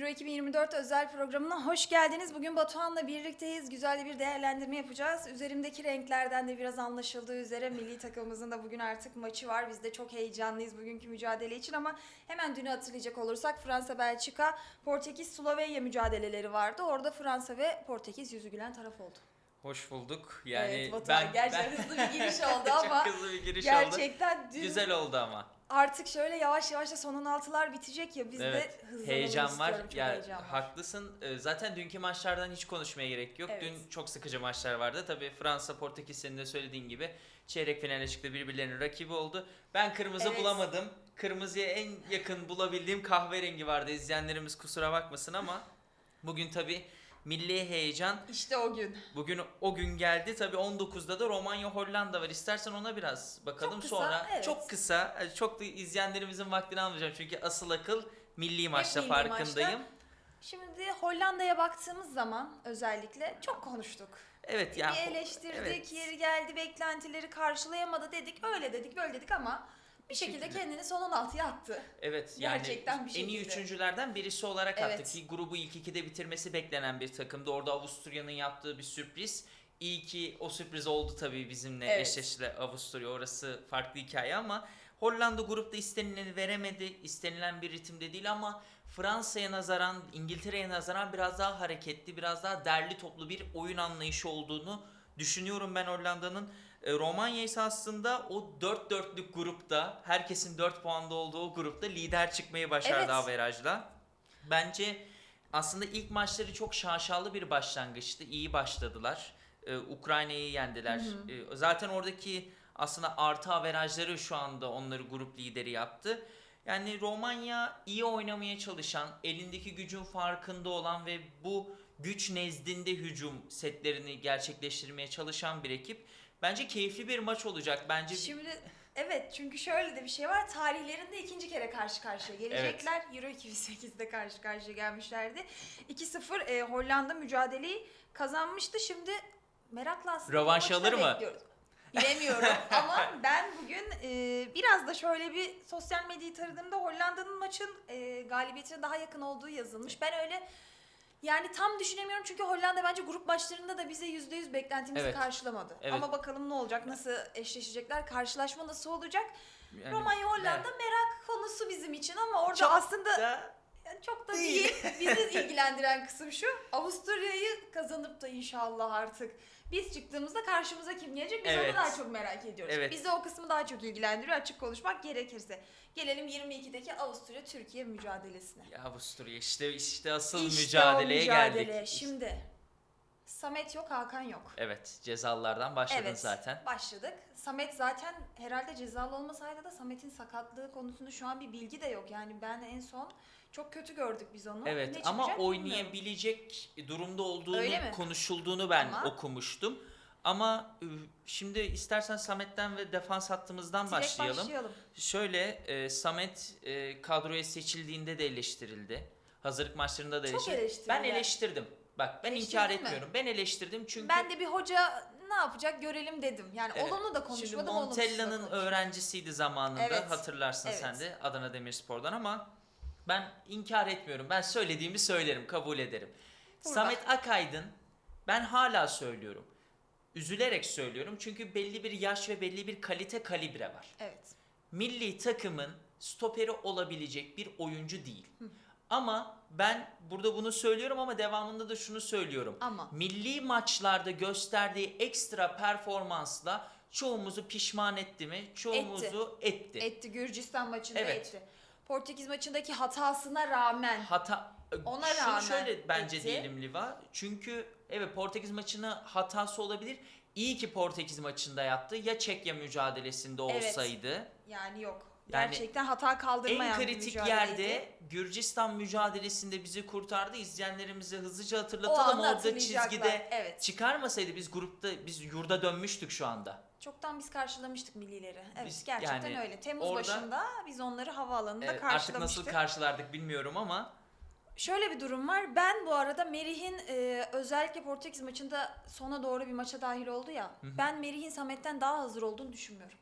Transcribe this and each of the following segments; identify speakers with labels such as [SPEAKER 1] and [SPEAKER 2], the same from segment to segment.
[SPEAKER 1] Euro 2024 özel programına hoş geldiniz. Bugün Batuhan'la birlikteyiz. Güzel bir değerlendirme yapacağız. Üzerimdeki renklerden de biraz anlaşıldığı üzere milli takımımızın da bugün artık maçı var. Biz de çok heyecanlıyız bugünkü mücadele için ama hemen dünü hatırlayacak olursak Fransa, Belçika, Portekiz, Slovenya mücadeleleri vardı. Orada Fransa ve Portekiz yüzü gülen taraf oldu.
[SPEAKER 2] Hoş bulduk. Yani
[SPEAKER 1] evet Batuhan gerçekten hızlı bir giriş oldu ama
[SPEAKER 2] çok hızlı bir giriş oldu.
[SPEAKER 1] gerçekten dün
[SPEAKER 2] Güzel oldu ama.
[SPEAKER 1] Artık şöyle yavaş yavaş da son 16'lar bitecek ya biz
[SPEAKER 2] Evet,
[SPEAKER 1] de hızlanalım
[SPEAKER 2] Heyecan var.
[SPEAKER 1] istiyorum. Çok
[SPEAKER 2] Ya
[SPEAKER 1] heyecan var.
[SPEAKER 2] haklısın. Ee, Zaten dünkü maçlardan hiç konuşmaya gerek yok.
[SPEAKER 1] Evet.
[SPEAKER 2] Dün çok sıkıcı maçlar vardı. Tabii Fransa, Portekiz senin de söylediğin gibi çeyrek finale çıktı. Birbirlerinin rakibi oldu. Ben kırmızı
[SPEAKER 1] Evet.
[SPEAKER 2] bulamadım. Kırmızıya en yakın bulabildiğim kahverengi vardı. İzleyenlerimiz kusura bakmasın ama bugün tabii milli heyecan
[SPEAKER 1] İşte o gün.
[SPEAKER 2] Bugün o gün geldi. Tabii 19'da da Romanya Hollanda var. İstersen ona biraz bakalım
[SPEAKER 1] Çok kısa,
[SPEAKER 2] sonra.
[SPEAKER 1] evet.
[SPEAKER 2] Çok kısa. Çok da izleyenlerimizin vaktini almayacağım. Çünkü asıl akıl milli maçta
[SPEAKER 1] milli
[SPEAKER 2] farkındayım.
[SPEAKER 1] Şimdi Hollanda'ya baktığımız zaman özellikle çok konuştuk.
[SPEAKER 2] Evet ya.
[SPEAKER 1] bir eleştirdik,
[SPEAKER 2] evet.
[SPEAKER 1] yeri geldi, beklentileri karşılayamadı dedik, öyle dedik, böyle dedik ama bir şekilde kendini son 16'ya attı.
[SPEAKER 2] Evet yani
[SPEAKER 1] Gerçekten bir
[SPEAKER 2] en iyi
[SPEAKER 1] şekilde.
[SPEAKER 2] üçüncülerden birisi olarak
[SPEAKER 1] Evet.
[SPEAKER 2] attık. Ki grubu ilk ikide bitirmesi beklenen bir takımdı. Orada Avusturya'nın yaptığı bir sürpriz. İyi ki o sürpriz oldu tabii bizimle
[SPEAKER 1] Evet.
[SPEAKER 2] eşleşti Avusturya. Orası farklı hikaye ama Hollanda grupta istenileni veremedi. İstenilen bir ritimde değil ama Fransa'ya nazaran, İngiltere'ye nazaran biraz daha hareketli, biraz daha derli toplu bir oyun anlayışı olduğunu düşünüyorum ben Hollanda'nın. E, Romanya ise aslında o 4-4'lük grupta, herkesin 4 puanda olduğu o grupta lider çıkmayı başardı
[SPEAKER 1] Evet.
[SPEAKER 2] averajla. Bence aslında ilk maçları çok şaşalı bir başlangıçtı. İyi başladılar. Ee, Ukrayna'yı yendiler.
[SPEAKER 1] Hı
[SPEAKER 2] Ee, zaten oradaki aslında artı averajları şu anda onları grup lideri yaptı. Yani Romanya iyi oynamaya çalışan, elindeki gücün farkında olan ve bu güç nezdinde hücum setlerini gerçekleştirmeye çalışan bir ekip. Bence keyifli bir maç olacak. Bence
[SPEAKER 1] Şimdi evet çünkü şöyle de bir şey var. Tarihlerinde ikinci kere karşı karşıya gelecekler. Euro 2008'de karşı karşıya gelmişlerdi. 2-0 e, Hollanda mücadeleyi kazanmıştı. Şimdi merakla aslında bu
[SPEAKER 2] Rövanş
[SPEAKER 1] maçı da
[SPEAKER 2] alır mı?
[SPEAKER 1] bekliyoruz. Bilemiyorum ama ben bugün e, biraz da şöyle bir sosyal medyayı taradığımda Hollanda'nın maçın e, galibiyetine daha yakın olduğu yazılmış. Ben öyle yani tam düşünemiyorum çünkü Hollanda bence grup maçlarında da bize %100 beklentimizi
[SPEAKER 2] Evet.
[SPEAKER 1] karşılamadı.
[SPEAKER 2] Evet.
[SPEAKER 1] Ama bakalım ne olacak, nasıl eşleşecekler, karşılaşma nasıl olacak?
[SPEAKER 2] yani-
[SPEAKER 1] Romanya Hollanda merak konusu bizim için ama orada
[SPEAKER 2] Çok
[SPEAKER 1] aslında
[SPEAKER 2] Da-
[SPEAKER 1] çok da
[SPEAKER 2] değil.
[SPEAKER 1] değil. Bizi ilgilendiren kısım şu. Avusturya'yı kazanıp da inşallah artık biz çıktığımızda karşımıza kim gelecek biz
[SPEAKER 2] Evet.
[SPEAKER 1] onu daha çok merak ediyoruz.
[SPEAKER 2] Evet.
[SPEAKER 1] Bizi o kısmı daha çok ilgilendiriyor açık konuşmak gerekirse. Gelelim 22'deki Avusturya Türkiye mücadelesine.
[SPEAKER 2] Ya Avusturya işte işte asıl
[SPEAKER 1] İşte o
[SPEAKER 2] mücadeleye
[SPEAKER 1] mücadele.
[SPEAKER 2] geldik.
[SPEAKER 1] Şimdi Samet yok, Hakan yok.
[SPEAKER 2] Evet cezalardan başladın
[SPEAKER 1] evet,
[SPEAKER 2] zaten.
[SPEAKER 1] başladık. Samet zaten herhalde cezalı olmasaydı da Samet'in sakatlığı konusunda şu an bir bilgi de yok. Yani ben en son çok kötü gördük biz onu. Ne
[SPEAKER 2] Evet
[SPEAKER 1] çıkacak
[SPEAKER 2] ama
[SPEAKER 1] bilmiyorum.
[SPEAKER 2] oynayabilecek durumda olduğunu konuşulduğunu ben
[SPEAKER 1] Ama-
[SPEAKER 2] okumuştum. Ama şimdi istersen Samet'ten ve defans hattımızdan
[SPEAKER 1] Direkt
[SPEAKER 2] başlayalım.
[SPEAKER 1] başlayalım.
[SPEAKER 2] Şöyle e, Samet e, kadroya seçildiğinde de eleştirildi. Hazırlık maçlarında da eleştirildi. Ben eleştirdim. Bak ben
[SPEAKER 1] Eleştirdin
[SPEAKER 2] inkar
[SPEAKER 1] mi?
[SPEAKER 2] etmiyorum. Ben eleştirdim çünkü
[SPEAKER 1] Ben de bir hoca ne yapacak görelim dedim. Yani
[SPEAKER 2] Evet.
[SPEAKER 1] olumlu da
[SPEAKER 2] Şimdi
[SPEAKER 1] konuşmadım, olumsuz da
[SPEAKER 2] Montella'nın
[SPEAKER 1] konuşmadım.
[SPEAKER 2] öğrencisiydi zamanında
[SPEAKER 1] Evet.
[SPEAKER 2] hatırlarsın
[SPEAKER 1] Evet.
[SPEAKER 2] sen de Adana Demirspor'dan ama ben inkar etmiyorum. Ben söylediğimi söylerim, kabul ederim.
[SPEAKER 1] Burada.
[SPEAKER 2] Samet Akaydın ben hala söylüyorum. Üzülerek söylüyorum çünkü belli bir yaş ve belli bir kalite kalibre var.
[SPEAKER 1] Evet.
[SPEAKER 2] Milli takımın stoperi olabilecek bir oyuncu değil. Ama ben burada bunu söylüyorum ama devamında da şunu söylüyorum.
[SPEAKER 1] Ama
[SPEAKER 2] Milli maçlarda gösterdiği ekstra performansla çoğumuzu pişman etti mi? Çoğumuzu etti.
[SPEAKER 1] etti Gürcistan maçında
[SPEAKER 2] Evet.
[SPEAKER 1] etti. Portekiz maçındaki hatasına rağmen
[SPEAKER 2] Hata
[SPEAKER 1] Ona
[SPEAKER 2] Şunu
[SPEAKER 1] rağmen
[SPEAKER 2] şöyle bence
[SPEAKER 1] etti.
[SPEAKER 2] diyelim Liva. Çünkü evet Portekiz maçını hatası olabilir. İyi ki Portekiz maçında yaptı. Ya Çekya mücadelesinde
[SPEAKER 1] Evet.
[SPEAKER 2] olsaydı.
[SPEAKER 1] yani yok.
[SPEAKER 2] Yani
[SPEAKER 1] Gerçekten hata kaldırmayan
[SPEAKER 2] En
[SPEAKER 1] bir
[SPEAKER 2] kritik
[SPEAKER 1] mücadeleydi.
[SPEAKER 2] yerde Gürcistan mücadelesinde bizi kurtardı. İzleyenlerimize hızlıca
[SPEAKER 1] o
[SPEAKER 2] hatırlatalım.
[SPEAKER 1] anda
[SPEAKER 2] Orada çizgide
[SPEAKER 1] Evet.
[SPEAKER 2] çıkarmasaydı biz grupta biz yurda dönmüştük şu anda.
[SPEAKER 1] Çoktan biz karşılamıştık millileri. Evet
[SPEAKER 2] Biz-
[SPEAKER 1] gerçekten
[SPEAKER 2] yani
[SPEAKER 1] öyle. Temmuz
[SPEAKER 2] orada-
[SPEAKER 1] başında biz onları havaalanında
[SPEAKER 2] Evet, artık
[SPEAKER 1] karşılamıştık.
[SPEAKER 2] nasıl karşılardık bilmiyorum ama
[SPEAKER 1] Şöyle bir durum var. Ben bu arada Merih'in e, özellikle Portekiz maçında sona doğru bir maça dahil oldu ya.
[SPEAKER 2] Hı hı.
[SPEAKER 1] Ben Merih'in Samet'ten daha hazır olduğunu düşünmüyorum.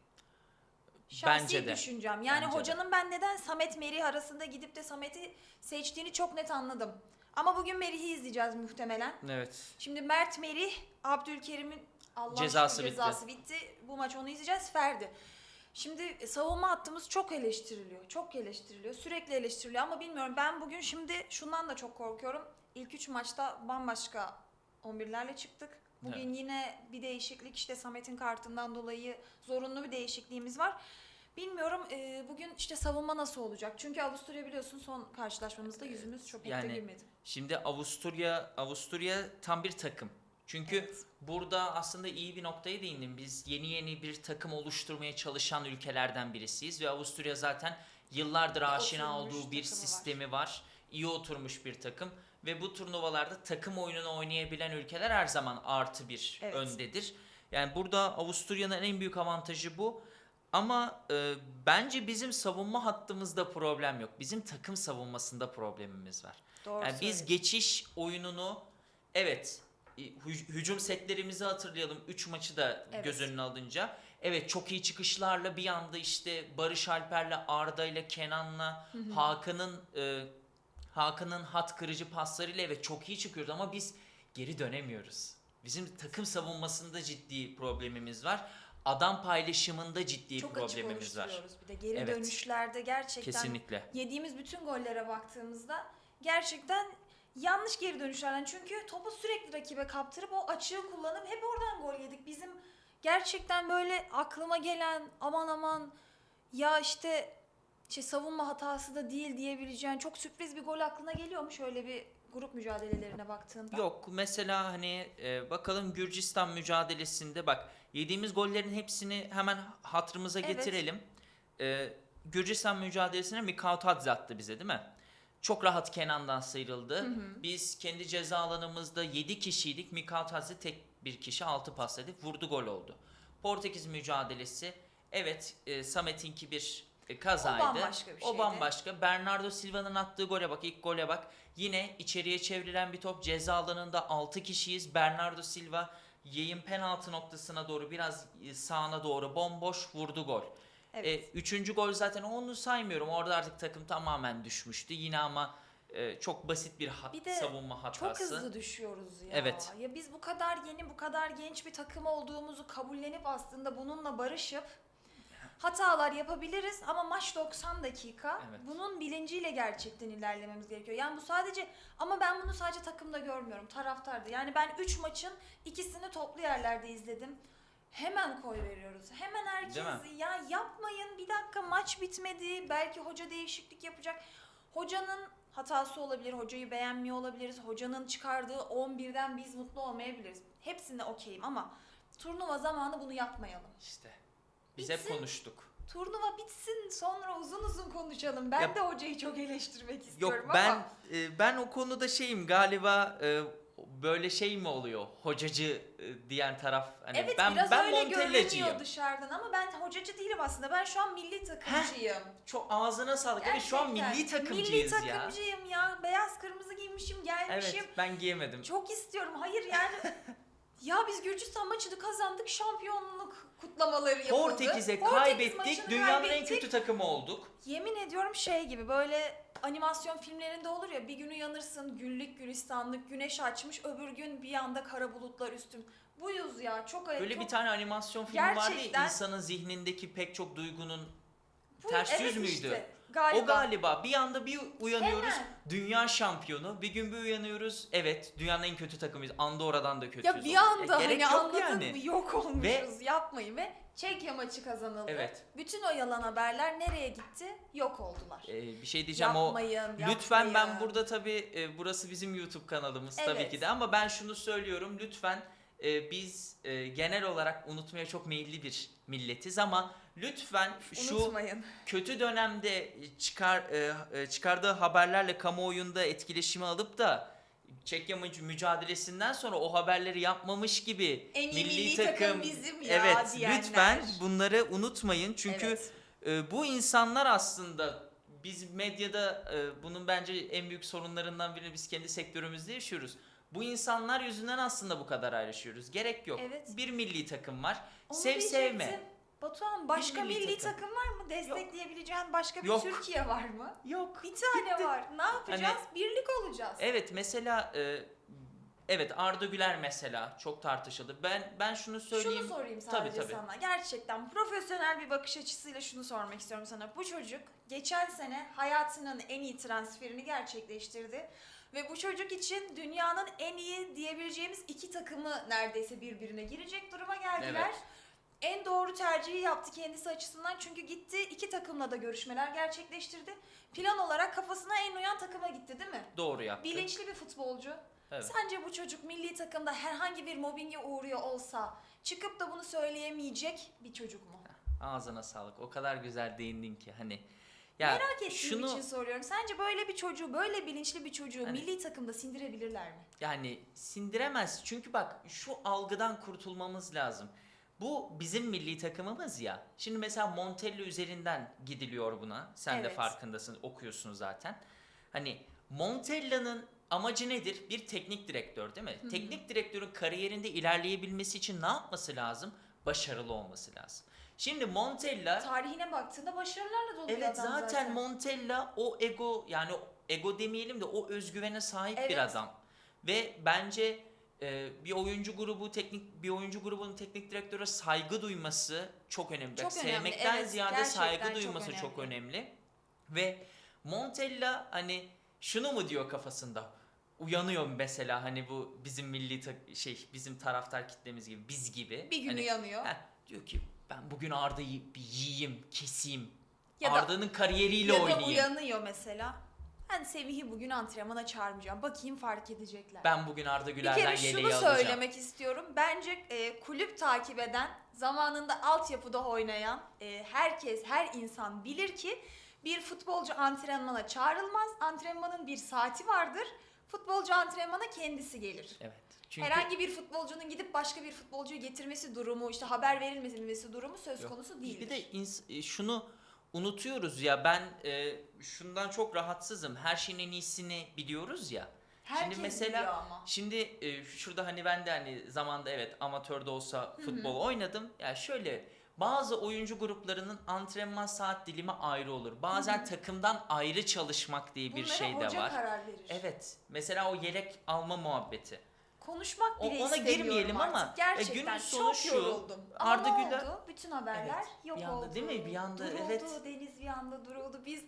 [SPEAKER 1] Şahsi
[SPEAKER 2] Bence de.
[SPEAKER 1] düşüncem. Yani
[SPEAKER 2] Bence de.
[SPEAKER 1] hocanın ben neden Samet Merih arasında gidip de Samet'i seçtiğini çok net anladım. Ama bugün Merih'i izleyeceğiz muhtemelen.
[SPEAKER 2] Evet.
[SPEAKER 1] Şimdi Mert Merih, Abdülkerim'in Allah
[SPEAKER 2] Cezası
[SPEAKER 1] aşkına
[SPEAKER 2] bitti.
[SPEAKER 1] cezası bitti. Bu maç onu izleyeceğiz. Ferdi. Şimdi e, savunma hattımız çok eleştiriliyor. Çok eleştiriliyor. Sürekli eleştiriliyor ama bilmiyorum. Ben bugün şimdi şundan da çok korkuyorum. İlk üç maçta bambaşka 11'lerle çıktık. Bugün yine bir değişiklik işte Samet'in kartından dolayı zorunlu bir değişikliğimiz var. Bilmiyorum e, bugün işte savunma nasıl olacak? Çünkü Avusturya biliyorsun son karşılaşmamızda yüzümüz çok
[SPEAKER 2] Yani
[SPEAKER 1] gülmedi.
[SPEAKER 2] Şimdi Avusturya Avusturya tam bir takım. Çünkü
[SPEAKER 1] Evet.
[SPEAKER 2] burada aslında iyi bir noktaya değindim. Biz yeni yeni bir takım oluşturmaya çalışan ülkelerden birisiyiz ve Avusturya zaten yıllardır aşina
[SPEAKER 1] oturmuş
[SPEAKER 2] olduğu bir
[SPEAKER 1] takımı var.
[SPEAKER 2] sistemi var. İyi oturmuş bir takım ve bu turnuvalarda takım oyununu oynayabilen ülkeler her zaman artı bir
[SPEAKER 1] Evet.
[SPEAKER 2] öndedir. Yani burada Avusturya'nın en büyük avantajı bu. Ama e, bence bizim savunma hattımızda problem yok. Bizim takım savunmasında problemimiz var.
[SPEAKER 1] Doğru
[SPEAKER 2] Yani biz geçiş oyununu evet hü- hücum setlerimizi hatırlayalım 3 maçı da
[SPEAKER 1] Evet.
[SPEAKER 2] göz önüne alınca. Evet çok iyi çıkışlarla bir anda işte Barış Alper'le Arda'yla Kenan'la Hakan'ın e, Hakan'ın hat kırıcı paslarıyla evet çok iyi çıkıyoruz ama biz geri dönemiyoruz. Bizim takım savunmasında ciddi problemimiz var. Adam paylaşımında ciddi
[SPEAKER 1] çok açık
[SPEAKER 2] problemimiz var.
[SPEAKER 1] oluşturuyoruz bir de. Geri
[SPEAKER 2] Evet.
[SPEAKER 1] dönüşlerde gerçekten
[SPEAKER 2] Kesinlikle.
[SPEAKER 1] yediğimiz bütün gollere baktığımızda gerçekten yanlış geri dönüşlerden. Çünkü topu sürekli rakibe kaptırıp o açığı kullanıp hep oradan gol yedik. Bizim gerçekten böyle aklıma gelen aman aman ya işte şey savunma hatası da değil diyebileceğin çok sürpriz bir gol aklına geliyor mu şöyle bir grup mücadelelerine baktığında?
[SPEAKER 2] Yok mesela hani e, bakalım Gürcistan mücadelesinde bak yediğimiz gollerin hepsini hemen hatırımıza
[SPEAKER 1] Evet.
[SPEAKER 2] getirelim. E, Gürcistan mücadelesine Mikautadze attı bize değil mi? Çok rahat Kenan'dan sıyrıldı. Biz kendi ceza alanımızda 7 kişiydik. Mikautadze tek bir kişi 6 pasladık. Vurdu gol oldu. Portekiz mücadelesi evet e, Samet'inki bir e, kazaydı.
[SPEAKER 1] O bambaşka bir
[SPEAKER 2] O
[SPEAKER 1] şeydi.
[SPEAKER 2] bambaşka. Bernardo Silva'nın attığı gole bak. ilk gole bak. Yine içeriye çevrilen bir top. Ceza alanında 6 kişiyiz. Bernardo Silva yayın penaltı noktasına doğru biraz e, sağına doğru bomboş vurdu gol.
[SPEAKER 1] Evet.
[SPEAKER 2] E, üçüncü gol zaten onu saymıyorum. Orada artık takım tamamen düşmüştü. Yine ama e, çok basit bir hat,
[SPEAKER 1] Bir de
[SPEAKER 2] savunma hatası.
[SPEAKER 1] Çok hızlı düşüyoruz ya.
[SPEAKER 2] Evet.
[SPEAKER 1] Ya biz bu kadar yeni, bu kadar genç bir takım olduğumuzu kabullenip aslında bununla barışıp hatalar yapabiliriz ama maç 90 dakika.
[SPEAKER 2] Evet.
[SPEAKER 1] Bunun bilinciyle gerçekten ilerlememiz gerekiyor. Yani bu sadece ama ben bunu sadece takımda görmüyorum. Taraftarda. Yani ben 3 maçın ikisini toplu yerlerde izledim. Hemen koy veriyoruz. Hemen herkes ya yapmayın bir dakika maç bitmedi. Belki hoca değişiklik yapacak. Hocanın hatası olabilir, hocayı beğenmiyor olabiliriz. Hocanın çıkardığı 11'den biz mutlu olmayabiliriz. Hepsinde okeyim ama turnuva zamanı bunu yapmayalım.
[SPEAKER 2] İşte. Biz hep konuştuk.
[SPEAKER 1] Turnuva bitsin sonra uzun uzun konuşalım. Ben
[SPEAKER 2] Ya-
[SPEAKER 1] de hocayı çok eleştirmek
[SPEAKER 2] Yok
[SPEAKER 1] istiyorum
[SPEAKER 2] ben
[SPEAKER 1] ama
[SPEAKER 2] e, ben o konuda şeyim galiba e, böyle şey mi oluyor? Hocacı e, diyen taraf hani
[SPEAKER 1] evet
[SPEAKER 2] ben
[SPEAKER 1] biraz
[SPEAKER 2] ben
[SPEAKER 1] öyle
[SPEAKER 2] Montella'cıyım.
[SPEAKER 1] görünüyor dışarıdan ama ben hocacı değilim aslında. Ben şu an milli takımcıyım.
[SPEAKER 2] Çok ağzına sağlık. Evet şu an
[SPEAKER 1] Gerçekten.
[SPEAKER 2] milli takımcıyız
[SPEAKER 1] Milli
[SPEAKER 2] ya.
[SPEAKER 1] takımcıyım ya. Beyaz kırmızı giymişim gelmişim.
[SPEAKER 2] Evet ben giyemedim.
[SPEAKER 1] Çok istiyorum. Hayır yani ya biz Gürcistan maçını kazandık. Şampiyonluk kutlamaları yapıldı.
[SPEAKER 2] Portekiz'e
[SPEAKER 1] Portekiz
[SPEAKER 2] kaybettik.
[SPEAKER 1] maçını
[SPEAKER 2] Dünyanın en
[SPEAKER 1] kaybettik.
[SPEAKER 2] kötü takımı olduk.
[SPEAKER 1] Yemin ediyorum şey gibi böyle animasyon filmlerinde olur ya bir gün uyanırsın güllük gülistanlık güneş açmış öbür gün bir anda kara bulutlar üstüm. Buyuz ya çok ayıp.
[SPEAKER 2] Böyle
[SPEAKER 1] çok...
[SPEAKER 2] bir tane animasyon filmi vardı ya
[SPEAKER 1] Gerçekten-
[SPEAKER 2] insanın zihnindeki pek çok duygunun
[SPEAKER 1] Bu-
[SPEAKER 2] ters yüz müydü?
[SPEAKER 1] işte, galiba.
[SPEAKER 2] O galiba bir anda bir uyanıyoruz
[SPEAKER 1] Hemen.
[SPEAKER 2] dünya şampiyonu bir gün bir uyanıyoruz evet dünyanın en kötü takımıyız Andorra'dan da kötüyüz.
[SPEAKER 1] Ya bir
[SPEAKER 2] olduk.
[SPEAKER 1] anda
[SPEAKER 2] gerek
[SPEAKER 1] hani
[SPEAKER 2] yok
[SPEAKER 1] anladın
[SPEAKER 2] yani.
[SPEAKER 1] mı yok olmuşuz yapmayın ve Çekya maçı kazanıldı.
[SPEAKER 2] Evet.
[SPEAKER 1] Bütün o yalan haberler nereye gitti? Yok oldular.
[SPEAKER 2] Ee, bir şey diyeceğim o
[SPEAKER 1] yapmayın,
[SPEAKER 2] Lütfen ben
[SPEAKER 1] yapmayın.
[SPEAKER 2] burada tabii e, burası bizim YouTube kanalımız tabii
[SPEAKER 1] Evet.
[SPEAKER 2] ki de ama ben şunu söylüyorum lütfen e, biz e, genel olarak unutmaya çok meyilli bir milletiz ama lütfen şu
[SPEAKER 1] Unutmayın.
[SPEAKER 2] kötü dönemde çıkar e, e, çıkardığı haberlerle kamuoyunda etkileşimi alıp da Çekya mü- mücadelesinden sonra o haberleri yapmamış gibi
[SPEAKER 1] En iyi milli takım bizim ya
[SPEAKER 2] evet
[SPEAKER 1] diyenler.
[SPEAKER 2] lütfen bunları unutmayın çünkü
[SPEAKER 1] Evet.
[SPEAKER 2] e, bu insanlar aslında biz medyada e, bunun bence en büyük sorunlarından birini biz kendi sektörümüzde yaşıyoruz. Bu insanlar yüzünden aslında bu kadar ayrışıyoruz. Gerek yok.
[SPEAKER 1] Evet.
[SPEAKER 2] Bir milli takım var.
[SPEAKER 1] Onu
[SPEAKER 2] Sev sevme.
[SPEAKER 1] Batuhan başka
[SPEAKER 2] milli
[SPEAKER 1] milli,
[SPEAKER 2] takım.
[SPEAKER 1] takım. var mı? Destekleyebileceğin başka bir
[SPEAKER 2] Yok.
[SPEAKER 1] Türkiye var mı?
[SPEAKER 2] Yok.
[SPEAKER 1] Bir tane
[SPEAKER 2] Gitti.
[SPEAKER 1] var. Ne yapacağız? Birlik olacağız.
[SPEAKER 2] Evet mesela e, evet Arda Güler mesela çok tartışıldı. Ben ben şunu söyleyeyim.
[SPEAKER 1] Şunu sorayım
[SPEAKER 2] Tabii,
[SPEAKER 1] sadece
[SPEAKER 2] tabii.
[SPEAKER 1] sana. Gerçekten profesyonel bir bakış açısıyla şunu sormak istiyorum sana. Bu çocuk geçen sene hayatının en iyi transferini gerçekleştirdi. Ve bu çocuk için dünyanın en iyi diyebileceğimiz iki takımı neredeyse birbirine girecek duruma geldiler.
[SPEAKER 2] Evet.
[SPEAKER 1] En doğru tercihi yaptı kendisi açısından çünkü gitti iki takımla da görüşmeler gerçekleştirdi. Plan olarak kafasına en uyan takıma gitti değil mi?
[SPEAKER 2] Doğru yaptı.
[SPEAKER 1] Bilinçli bir futbolcu.
[SPEAKER 2] Evet.
[SPEAKER 1] Sence bu çocuk milli takımda herhangi bir mobbinge uğruyor olsa çıkıp da bunu söyleyemeyecek bir çocuk mu?
[SPEAKER 2] Ağzına sağlık. O kadar güzel değindin ki hani ya
[SPEAKER 1] Merak ettiğim
[SPEAKER 2] şunu
[SPEAKER 1] için soruyorum. Sence böyle bir çocuğu, böyle bilinçli bir çocuğu
[SPEAKER 2] Hani-
[SPEAKER 1] milli takımda sindirebilirler mi?
[SPEAKER 2] yani sindiremez. Çünkü bak şu algıdan kurtulmamız lazım. Bu bizim milli takımımız ya. Şimdi mesela Montella üzerinden gidiliyor buna. Sen de
[SPEAKER 1] Evet.
[SPEAKER 2] farkındasın, okuyorsun zaten. Hani Montella'nın amacı nedir? Bir teknik direktör değil mi? Teknik direktörün kariyerinde ilerleyebilmesi için ne yapması lazım? Başarılı olması lazım. Şimdi Montella
[SPEAKER 1] Tarihine baktığında başarılarla dolu bir
[SPEAKER 2] Evet
[SPEAKER 1] adam
[SPEAKER 2] zaten,
[SPEAKER 1] zaten.
[SPEAKER 2] Montella o ego yani ego demeyelim de o özgüvene sahip bir
[SPEAKER 1] Evet.
[SPEAKER 2] adam. Ve bence e, bir oyuncu grubu teknik bir oyuncu grubunun teknik direktöre saygı duyması çok önemli.
[SPEAKER 1] Çok önemli,
[SPEAKER 2] Sevmekten
[SPEAKER 1] evet,
[SPEAKER 2] ziyade saygı
[SPEAKER 1] çok
[SPEAKER 2] duyması çok
[SPEAKER 1] önemli.
[SPEAKER 2] önemli. Ve Montella hani şunu mu diyor kafasında? Uyanıyor mesela hani bu bizim milli tak- şey bizim taraftar kitlemiz gibi biz gibi.
[SPEAKER 1] bir gün
[SPEAKER 2] hani,
[SPEAKER 1] uyanıyor.
[SPEAKER 2] heh, diyor ki ben bugün Arda'yı bir yiyeyim, keseyim.
[SPEAKER 1] Ya da-
[SPEAKER 2] Arda'nın kariyeriyle
[SPEAKER 1] ya da
[SPEAKER 2] oynayayım.
[SPEAKER 1] uyanıyor mesela. Ben Semih'i bugün antrenmana çağırmayacağım. Bakayım fark edecekler.
[SPEAKER 2] Ben bugün Arda
[SPEAKER 1] bir
[SPEAKER 2] Güler'den
[SPEAKER 1] kere
[SPEAKER 2] yeleği
[SPEAKER 1] şunu
[SPEAKER 2] alacağım.
[SPEAKER 1] söylemek istiyorum. Bence e, kulüp takip eden, zamanında altyapıda oynayan e, herkes, her insan bilir ki bir futbolcu antrenmana çağrılmaz. Antrenmanın bir saati vardır. Futbolcu antrenmana kendisi gelir.
[SPEAKER 2] Evet. Çünkü
[SPEAKER 1] Herhangi bir futbolcunun gidip başka bir futbolcuyu getirmesi durumu, işte haber verilmesi durumu söz
[SPEAKER 2] Yok.
[SPEAKER 1] konusu değildir.
[SPEAKER 2] bir de ins- e, şunu unutuyoruz ya ben e, şundan çok rahatsızım. Her şeyin en iyisini biliyoruz ya.
[SPEAKER 1] Herkes
[SPEAKER 2] mesela-
[SPEAKER 1] biliyor ama.
[SPEAKER 2] Şimdi e, şurada hani ben de hani zamanda evet amatörde olsa futbol oynadım. Ya şöyle bazı oyuncu gruplarının antrenman saat dilimi ayrı olur. Bazen
[SPEAKER 1] Hı hı.
[SPEAKER 2] takımdan ayrı çalışmak diye bir
[SPEAKER 1] Bunlara
[SPEAKER 2] şey de
[SPEAKER 1] hoca
[SPEAKER 2] var.
[SPEAKER 1] karar verir.
[SPEAKER 2] Evet. Mesela o yelek alma muhabbeti.
[SPEAKER 1] Konuşmak
[SPEAKER 2] O-
[SPEAKER 1] bile
[SPEAKER 2] ona
[SPEAKER 1] istemiyorum
[SPEAKER 2] girmeyelim
[SPEAKER 1] artık.
[SPEAKER 2] ama, e,
[SPEAKER 1] gerçekten
[SPEAKER 2] günün sonu
[SPEAKER 1] çok
[SPEAKER 2] şu,
[SPEAKER 1] yoruldum. Ama
[SPEAKER 2] Arda
[SPEAKER 1] ne
[SPEAKER 2] Güler-
[SPEAKER 1] oldu? Bütün haberler
[SPEAKER 2] Evet,
[SPEAKER 1] yok
[SPEAKER 2] bir anda
[SPEAKER 1] oldu.
[SPEAKER 2] değil mi? Bir anda,
[SPEAKER 1] duruldu,
[SPEAKER 2] evet.
[SPEAKER 1] Deniz bir anda duruldu. Biz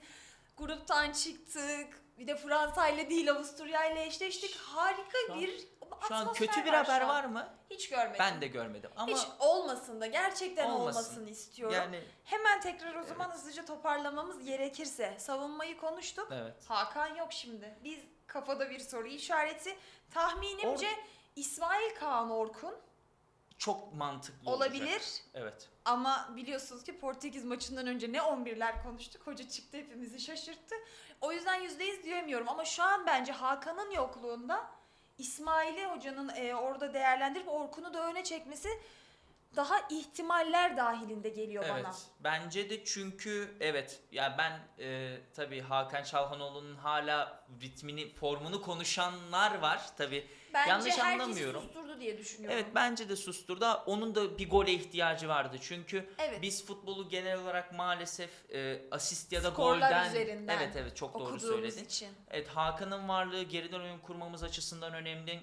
[SPEAKER 1] gruptan çıktık. Bir de Fransa ile değil Avusturya ile eşleştik. Harika
[SPEAKER 2] Şu an-
[SPEAKER 1] bir
[SPEAKER 2] Şu an
[SPEAKER 1] atmosfer
[SPEAKER 2] kötü bir
[SPEAKER 1] var
[SPEAKER 2] haber var mı?
[SPEAKER 1] Hiç görmedim.
[SPEAKER 2] Ben de görmedim ama
[SPEAKER 1] Hiç olmasın da gerçekten
[SPEAKER 2] Olmasın.
[SPEAKER 1] olmasını istiyorum.
[SPEAKER 2] yani
[SPEAKER 1] Hemen tekrar o zaman
[SPEAKER 2] Evet.
[SPEAKER 1] hızlıca toparlamamız gerekirse. Savunmayı konuştuk.
[SPEAKER 2] evet.
[SPEAKER 1] Hakan yok şimdi. Biz kafada bir soru işareti. Tahminimce İsmail Kaan Orkun
[SPEAKER 2] Çok mantıklı olacak.
[SPEAKER 1] olabilir.
[SPEAKER 2] Evet.
[SPEAKER 1] Ama biliyorsunuz ki Portekiz maçından önce ne 11'ler konuştuk. Hoca çıktı hepimizi şaşırttı. O yüzden %100 diyemiyorum ama şu an bence Hakan'ın yokluğunda İsmail'i hocanın e, orada değerlendirip Orkun'u da öne çekmesi daha ihtimaller dahilinde geliyor
[SPEAKER 2] Evet.
[SPEAKER 1] bana.
[SPEAKER 2] Bence de çünkü evet ya ben e, tabii Hakan Çalhanoğlu'nun hala ritmini, formunu konuşanlar var tabii.
[SPEAKER 1] Bence
[SPEAKER 2] Yanlış anlamıyorum.
[SPEAKER 1] susturdu diye düşünüyorum.
[SPEAKER 2] Evet bence de susturdu. Onun da bir gole ihtiyacı vardı. Çünkü
[SPEAKER 1] Evet.
[SPEAKER 2] biz futbolu genel olarak maalesef e, asist ya da
[SPEAKER 1] Skorlar
[SPEAKER 2] golden
[SPEAKER 1] üzerinden
[SPEAKER 2] Evet evet çok doğru söyledin.
[SPEAKER 1] için.
[SPEAKER 2] Evet Hakan'ın varlığı geriden oyun kurmamız açısından önemli.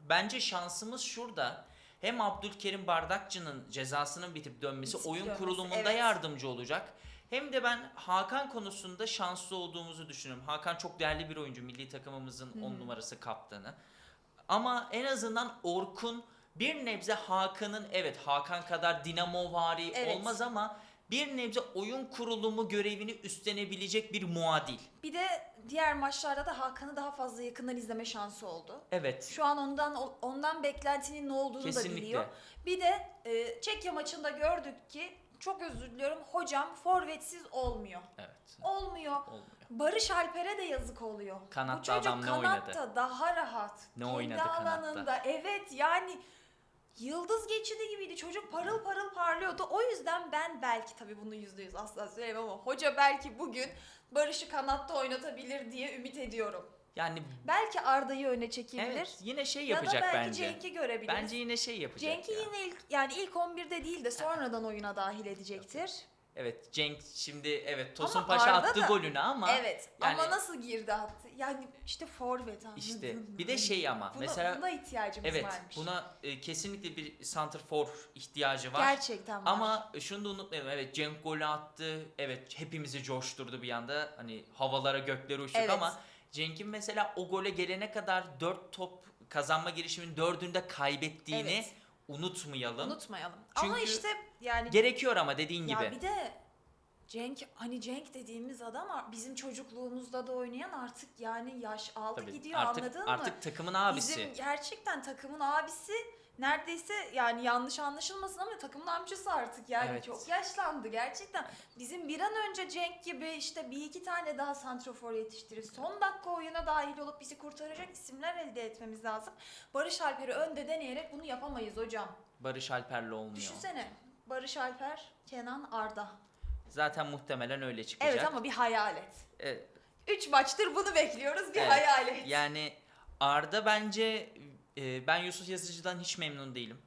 [SPEAKER 2] Bence şansımız şurada. Hem Abdülkerim Bardakçı'nın cezasının bitip dönmesi
[SPEAKER 1] Bitip
[SPEAKER 2] oyun kurulumunda
[SPEAKER 1] evet.
[SPEAKER 2] yardımcı olacak. Hem de ben Hakan konusunda şanslı olduğumuzu düşünüyorum. Hakan çok değerli bir oyuncu. Milli takımımızın
[SPEAKER 1] Hı.
[SPEAKER 2] 10 numarası kaptanı. Ama en azından Orkun bir nebze Hakan'ın evet Hakan kadar dinamovari
[SPEAKER 1] Evet.
[SPEAKER 2] olmaz ama bir nebze oyun kurulumu görevini üstlenebilecek bir muadil.
[SPEAKER 1] Bir de diğer maçlarda da Hakan'ı daha fazla yakından izleme şansı oldu.
[SPEAKER 2] Evet.
[SPEAKER 1] Şu an ondan ondan beklentinin ne olduğunu da
[SPEAKER 2] Kesinlikle.
[SPEAKER 1] biliyor. Bir de e, Çekya maçında gördük ki çok özür diliyorum hocam forvetsiz olmuyor.
[SPEAKER 2] Evet.
[SPEAKER 1] Olmuyor.
[SPEAKER 2] Olmuyor.
[SPEAKER 1] Barış Alper'e de yazık oluyor.
[SPEAKER 2] Kanatta
[SPEAKER 1] Bu çocuk
[SPEAKER 2] adam ne
[SPEAKER 1] kanatta
[SPEAKER 2] oynadı?
[SPEAKER 1] daha rahat.
[SPEAKER 2] Ne
[SPEAKER 1] Kendi
[SPEAKER 2] oynadı kanatta?
[SPEAKER 1] alanında. Evet yani yıldız geçidi gibiydi. Çocuk parıl parıl parlıyordu. O yüzden ben belki tabii bunu yüzde yüz asla söylemem ama hoca belki bugün Barış'ı kanatta oynatabilir diye ümit ediyorum.
[SPEAKER 2] Yani
[SPEAKER 1] Belki Arda'yı öne çekebilir.
[SPEAKER 2] evet yine şey
[SPEAKER 1] ya da
[SPEAKER 2] yapacak
[SPEAKER 1] belki
[SPEAKER 2] bence.
[SPEAKER 1] Cenk'i görebiliriz.
[SPEAKER 2] Bence yine şey yapacak.
[SPEAKER 1] Cenk'i
[SPEAKER 2] ya.
[SPEAKER 1] yine ilk yani ilk 11'de değil de sonradan oyuna dahil edecektir.
[SPEAKER 2] Evet Cenk şimdi evet Tosun
[SPEAKER 1] Ama
[SPEAKER 2] Paşa
[SPEAKER 1] Arda
[SPEAKER 2] attı
[SPEAKER 1] da-
[SPEAKER 2] golünü ama
[SPEAKER 1] evet
[SPEAKER 2] yani-
[SPEAKER 1] ama nasıl girdi attı? Yani işte forvet anladın
[SPEAKER 2] işte
[SPEAKER 1] mı?
[SPEAKER 2] bir de şey ama
[SPEAKER 1] Buna,
[SPEAKER 2] mesela
[SPEAKER 1] buna ihtiyacımız
[SPEAKER 2] evet
[SPEAKER 1] varmış.
[SPEAKER 2] buna e, kesinlikle bir santrfor ihtiyacı var.
[SPEAKER 1] Gerçekten var.
[SPEAKER 2] Ama şunu da unutmayalım. Evet Cenk golü attı. Evet hepimizi coşturdu bir anda. Hani havalara göklere uçtuk
[SPEAKER 1] Evet.
[SPEAKER 2] ama Cenk'in mesela o gole gelene kadar 4 top kazanma girişiminin dördünde kaybettiğini
[SPEAKER 1] Evet.
[SPEAKER 2] Unutmayalım.
[SPEAKER 1] unutmayalım. ama
[SPEAKER 2] Çünkü
[SPEAKER 1] işte yani
[SPEAKER 2] Gerekiyor ama dediğin
[SPEAKER 1] ya
[SPEAKER 2] gibi.
[SPEAKER 1] bir de Cenk hani Cenk dediğimiz adam bizim çocukluğumuzda da oynayan artık yani yaş aldı
[SPEAKER 2] Tabii,
[SPEAKER 1] gidiyor
[SPEAKER 2] artık
[SPEAKER 1] anladın mı?
[SPEAKER 2] artık takımın abisi.
[SPEAKER 1] Bizim gerçekten takımın abisi neredeyse yani yanlış anlaşılmasın ama takımın amcası artık yani
[SPEAKER 2] Evet.
[SPEAKER 1] çok yaşlandı gerçekten. Bizim bir an önce Cenk gibi işte bir iki tane daha santrofor yetiştirip son dakika oyuna dahil olup bizi kurtaracak isimler elde etmemiz lazım. Barış Alper'i önde deneyerek bunu yapamayız hocam.
[SPEAKER 2] Barış Alper'le olmuyor.
[SPEAKER 1] Düşünsene Barış Alper, Kenan Arda.
[SPEAKER 2] Zaten muhtemelen öyle çıkacak.
[SPEAKER 1] Evet ama bir hayal et.
[SPEAKER 2] Evet,
[SPEAKER 1] Üç maçtır bunu bekliyoruz bir
[SPEAKER 2] Evet.
[SPEAKER 1] hayal et.
[SPEAKER 2] yani Arda bence e, ben Yusuf Yazıcı'dan hiç memnun değilim.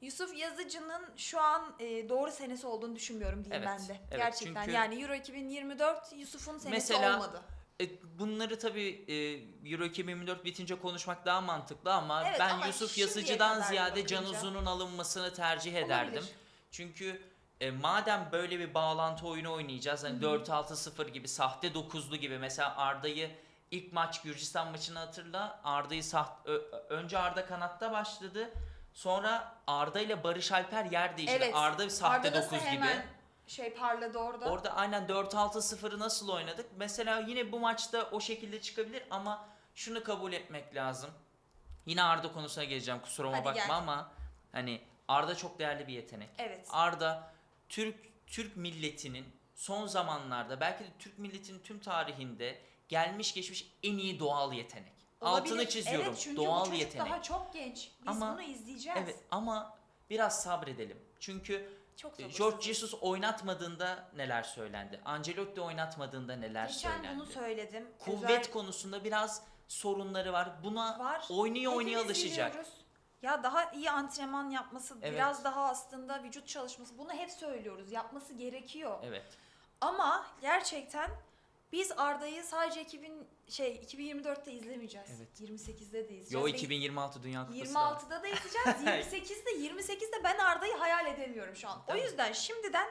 [SPEAKER 1] Yusuf Yazıcı'nın şu an e, doğru senesi olduğunu düşünmüyorum diyeyim
[SPEAKER 2] Evet,
[SPEAKER 1] ben de.
[SPEAKER 2] evet.
[SPEAKER 1] Gerçekten
[SPEAKER 2] Çünkü-
[SPEAKER 1] yani Euro 2024 Yusuf'un senesi
[SPEAKER 2] Mesela-
[SPEAKER 1] olmadı.
[SPEAKER 2] E, bunları tabii e, Euro 2024 bitince konuşmak daha mantıklı ama
[SPEAKER 1] Evet,
[SPEAKER 2] ben
[SPEAKER 1] ama
[SPEAKER 2] Yusuf
[SPEAKER 1] şimdiye
[SPEAKER 2] Yazıcı'dan
[SPEAKER 1] kadar
[SPEAKER 2] ziyade Can
[SPEAKER 1] bakınca-
[SPEAKER 2] Uzun'un alınmasını tercih ederdim.
[SPEAKER 1] Olabilir.
[SPEAKER 2] Çünkü e, madem böyle bir bağlantı oyunu oynayacağız hani
[SPEAKER 1] Hı hı.
[SPEAKER 2] 4-6-0 gibi sahte 9'lu gibi mesela Arda'yı ilk maç Gürcistan maçını hatırla Arda'yı saht- önce Arda kanatta başladı sonra Arda ile Barış Alper yer değiştirdi.
[SPEAKER 1] Evet,
[SPEAKER 2] Arda bir sahte
[SPEAKER 1] Arda nasıl
[SPEAKER 2] 9 gibi.
[SPEAKER 1] hemen şey parladı orada.
[SPEAKER 2] Orada aynen 4-6-0'ı nasıl oynadık? Mesela yine bu maçta o şekilde çıkabilir ama şunu kabul etmek lazım. Yine Arda konusuna geleceğim kusuruma
[SPEAKER 1] Hadi
[SPEAKER 2] bakma
[SPEAKER 1] gel.
[SPEAKER 2] ama hani Arda çok değerli bir yetenek.
[SPEAKER 1] Evet.
[SPEAKER 2] Arda Türk Türk milletinin son zamanlarda belki de Türk milletinin tüm tarihinde gelmiş geçmiş en iyi doğal yetenek. Altını
[SPEAKER 1] Olabilir.
[SPEAKER 2] çiziyorum.
[SPEAKER 1] Evet çünkü
[SPEAKER 2] doğal
[SPEAKER 1] bu çocuk
[SPEAKER 2] yetenek.
[SPEAKER 1] daha çok genç. Biz
[SPEAKER 2] Ama-
[SPEAKER 1] bunu izleyeceğiz.
[SPEAKER 2] Evet ama biraz sabredelim. Çünkü
[SPEAKER 1] Çok
[SPEAKER 2] e. George Jesus oynatmadığında neler söylendi? Ancelotti oynatmadığında neler
[SPEAKER 1] Geçen
[SPEAKER 2] söylendi?
[SPEAKER 1] bunu söyledim.
[SPEAKER 2] Kuvvet
[SPEAKER 1] Özel-
[SPEAKER 2] konusunda biraz sorunları var. Buna
[SPEAKER 1] var.
[SPEAKER 2] oynaya oynaya alışacak.
[SPEAKER 1] biliyoruz. Ya daha iyi antrenman yapması,
[SPEAKER 2] Evet.
[SPEAKER 1] biraz daha aslında vücut çalışması. Bunu hep söylüyoruz. Yapması gerekiyor.
[SPEAKER 2] Evet.
[SPEAKER 1] Ama gerçekten biz Arda'yı sadece 2000 şey 2024'te izlemeyeceğiz.
[SPEAKER 2] Evet.
[SPEAKER 1] 28'de de izleyeceğiz.
[SPEAKER 2] Yo
[SPEAKER 1] Ve
[SPEAKER 2] 2026 Dünya Kupası da var.
[SPEAKER 1] 26'da da izleyeceğiz. 28'de 28'de ben Arda'yı hayal edemiyorum şu an. O yüzden şimdiden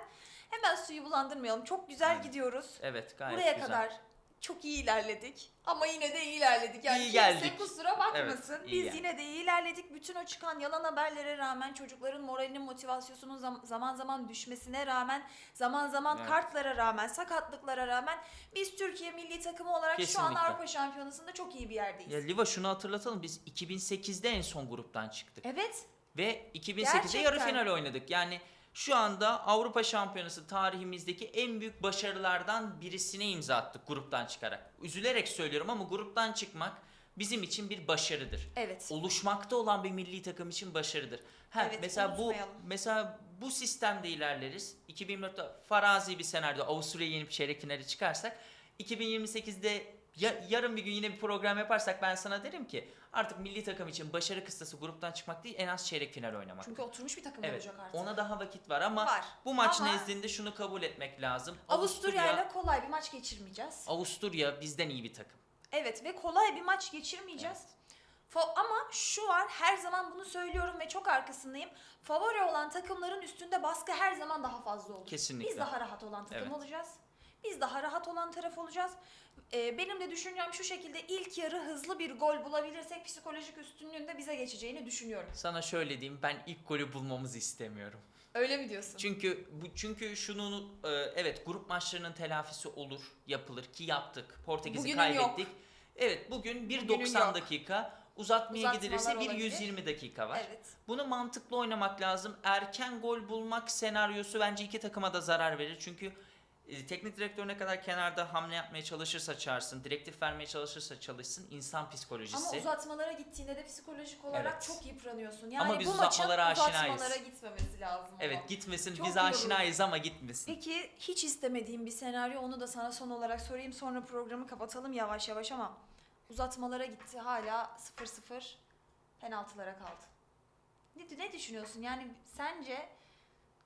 [SPEAKER 1] hemen suyu bulandırmayalım. Çok güzel
[SPEAKER 2] Aynen.
[SPEAKER 1] gidiyoruz.
[SPEAKER 2] Evet gayet
[SPEAKER 1] Buraya
[SPEAKER 2] güzel.
[SPEAKER 1] kadar çok iyi ilerledik. Ama yine de iyi ilerledik. Yani
[SPEAKER 2] İyi
[SPEAKER 1] kimse
[SPEAKER 2] geldik.
[SPEAKER 1] kusura bakmasın.
[SPEAKER 2] Evet, iyi
[SPEAKER 1] Biz
[SPEAKER 2] geldik.
[SPEAKER 1] yine de iyi ilerledik. Bütün o çıkan yalan haberlere rağmen çocukların moralinin motivasyonunun zam- zaman zaman düşmesine rağmen zaman zaman
[SPEAKER 2] Evet.
[SPEAKER 1] kartlara rağmen sakatlıklara rağmen biz Türkiye milli takımı olarak şu an
[SPEAKER 2] Kesinlikle.
[SPEAKER 1] Avrupa Şampiyonası'nda çok iyi bir yerdeyiz.
[SPEAKER 2] Ya Liva şunu hatırlatalım biz 2008'de en son gruptan çıktık.
[SPEAKER 1] Evet.
[SPEAKER 2] Ve 2008'de yarı
[SPEAKER 1] Gerçekten.
[SPEAKER 2] final oynadık. Yani şu anda Avrupa Şampiyonası tarihimizdeki en büyük başarılardan birisine imza attık gruptan çıkarak. Üzülerek söylüyorum ama gruptan çıkmak bizim için bir başarıdır.
[SPEAKER 1] Evet.
[SPEAKER 2] oluşmakta olan bir milli takım için başarıdır. Ha,
[SPEAKER 1] Evet,
[SPEAKER 2] mesela bu mesela bu sistemde ilerleriz. 2024'te farazi bir senaryoda Avusturya'yı yenip çeyrek finale çıkarsak 2028'de ya- yarın bir gün yine bir program yaparsak ben sana derim ki artık milli takım için başarı kıstası gruptan çıkmak değil en az çeyrek final oynamak.
[SPEAKER 1] Çünkü oturmuş bir takım
[SPEAKER 2] evet.
[SPEAKER 1] olacak artık.
[SPEAKER 2] Ona daha vakit var ama
[SPEAKER 1] Var.
[SPEAKER 2] bu maç
[SPEAKER 1] Ama
[SPEAKER 2] nezdinde şunu kabul etmek lazım.
[SPEAKER 1] Avusturya ile kolay bir maç geçirmeyeceğiz.
[SPEAKER 2] Avusturya bizden iyi bir takım.
[SPEAKER 1] Evet ve kolay bir maç geçirmeyeceğiz. Fa- ama şu var her zaman bunu söylüyorum ve çok arkasındayım. Favori olan takımların üstünde baskı her zaman daha fazla olur.
[SPEAKER 2] Kesinlikle.
[SPEAKER 1] Biz daha rahat olan takım
[SPEAKER 2] Evet.
[SPEAKER 1] olacağız. Biz daha rahat olan taraf olacağız. Ee, benim de düşüncem şu şekilde ilk yarı hızlı bir gol bulabilirsek psikolojik üstünlüğün de bize geçeceğini düşünüyorum.
[SPEAKER 2] Sana şöyle diyeyim ben ilk golü bulmamızı istemiyorum.
[SPEAKER 1] Öyle mi diyorsun?
[SPEAKER 2] Çünkü bu çünkü şunu e, evet grup maçlarının telafisi olur, yapılır ki yaptık. Portekiz'i
[SPEAKER 1] Bugünün
[SPEAKER 2] kaybettik. Evet bugün
[SPEAKER 1] Bugünün
[SPEAKER 2] 1.90
[SPEAKER 1] yok.
[SPEAKER 2] dakika, uzatmaya
[SPEAKER 1] Uzatmalar
[SPEAKER 2] gidilirse bir
[SPEAKER 1] olabilir.
[SPEAKER 2] 120 dakika var.
[SPEAKER 1] Evet.
[SPEAKER 2] Bunu mantıklı oynamak lazım. Erken gol bulmak senaryosu bence iki takıma da zarar verir. Çünkü teknik direktör ne kadar kenarda hamle yapmaya çalışırsa çağırsın, direktif vermeye çalışırsa çalışsın insan psikolojisi.
[SPEAKER 1] Ama uzatmalara gittiğinde de psikolojik olarak
[SPEAKER 2] Evet.
[SPEAKER 1] çok yıpranıyorsun. Yani
[SPEAKER 2] Ama biz
[SPEAKER 1] bu maçın
[SPEAKER 2] uzatmalara aşinayız.
[SPEAKER 1] uzatmalara gitmemesi lazım.
[SPEAKER 2] evet
[SPEAKER 1] ama.
[SPEAKER 2] gitmesin
[SPEAKER 1] Çok
[SPEAKER 2] biz
[SPEAKER 1] yorulur.
[SPEAKER 2] aşinayız ama gitmesin.
[SPEAKER 1] Peki hiç istemediğim bir senaryo onu da sana son olarak sorayım sonra programı kapatalım yavaş yavaş ama uzatmalara gitti. Hala 0-0 penaltılara kaldı. Ne, ne düşünüyorsun? Yani sence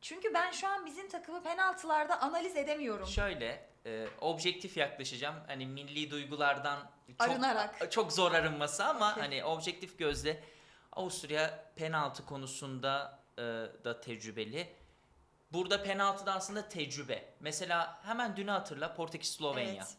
[SPEAKER 1] çünkü ben şu an bizim takımı penaltılarda analiz edemiyorum.
[SPEAKER 2] Şöyle e, objektif yaklaşacağım. Hani milli duygulardan çok,
[SPEAKER 1] Arınarak.
[SPEAKER 2] çok zor arınması ama
[SPEAKER 1] Okey.
[SPEAKER 2] hani objektif gözle Avusturya penaltı konusunda e, da tecrübeli. Burada penaltıda aslında tecrübe. Mesela hemen dünü hatırla Portekiz Slovenya.
[SPEAKER 1] Evet.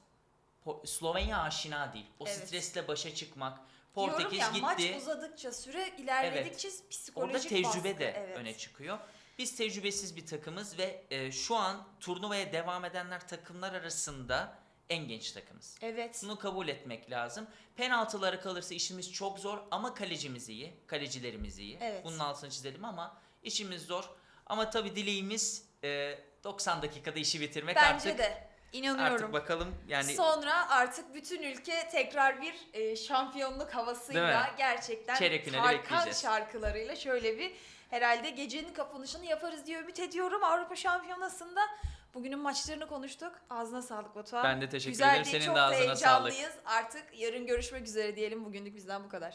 [SPEAKER 2] Po- Slovenya aşina değil. O
[SPEAKER 1] Evet.
[SPEAKER 2] stresle başa çıkmak.
[SPEAKER 1] Diyorum
[SPEAKER 2] Portekiz
[SPEAKER 1] ya, Maç
[SPEAKER 2] gitti.
[SPEAKER 1] uzadıkça, süre ilerledikçe
[SPEAKER 2] Orada
[SPEAKER 1] psikolojik
[SPEAKER 2] tecrübe
[SPEAKER 1] baskı,
[SPEAKER 2] de
[SPEAKER 1] evet.
[SPEAKER 2] öne çıkıyor. Biz tecrübesiz bir takımız ve e, şu an turnuvaya devam edenler takımlar arasında en genç takımız.
[SPEAKER 1] Evet.
[SPEAKER 2] Bunu kabul etmek lazım. Penaltılara kalırsa işimiz çok zor ama kalecimiz iyi. Kalecilerimiz iyi.
[SPEAKER 1] Evet.
[SPEAKER 2] Bunun altını çizelim ama işimiz zor. Ama tabii dileğimiz e, 90 dakikada işi bitirmek
[SPEAKER 1] Bence
[SPEAKER 2] artık.
[SPEAKER 1] de. İnanıyorum.
[SPEAKER 2] Artık bakalım yani
[SPEAKER 1] Sonra artık bütün ülke tekrar bir e, şampiyonluk havasıyla gerçekten
[SPEAKER 2] Çeyrek finali
[SPEAKER 1] şarkılarıyla şöyle bir Herhalde gecenin kapanışını yaparız diye ümit ediyorum. Avrupa Şampiyonası'nda bugünün maçlarını konuştuk. Ağzına sağlık Batuhan.
[SPEAKER 2] Ben de teşekkür
[SPEAKER 1] Güzeldi,
[SPEAKER 2] ederim. Senin
[SPEAKER 1] çok
[SPEAKER 2] de ağzına sağlık.
[SPEAKER 1] Artık yarın görüşmek üzere diyelim. Bugünlük bizden bu kadar.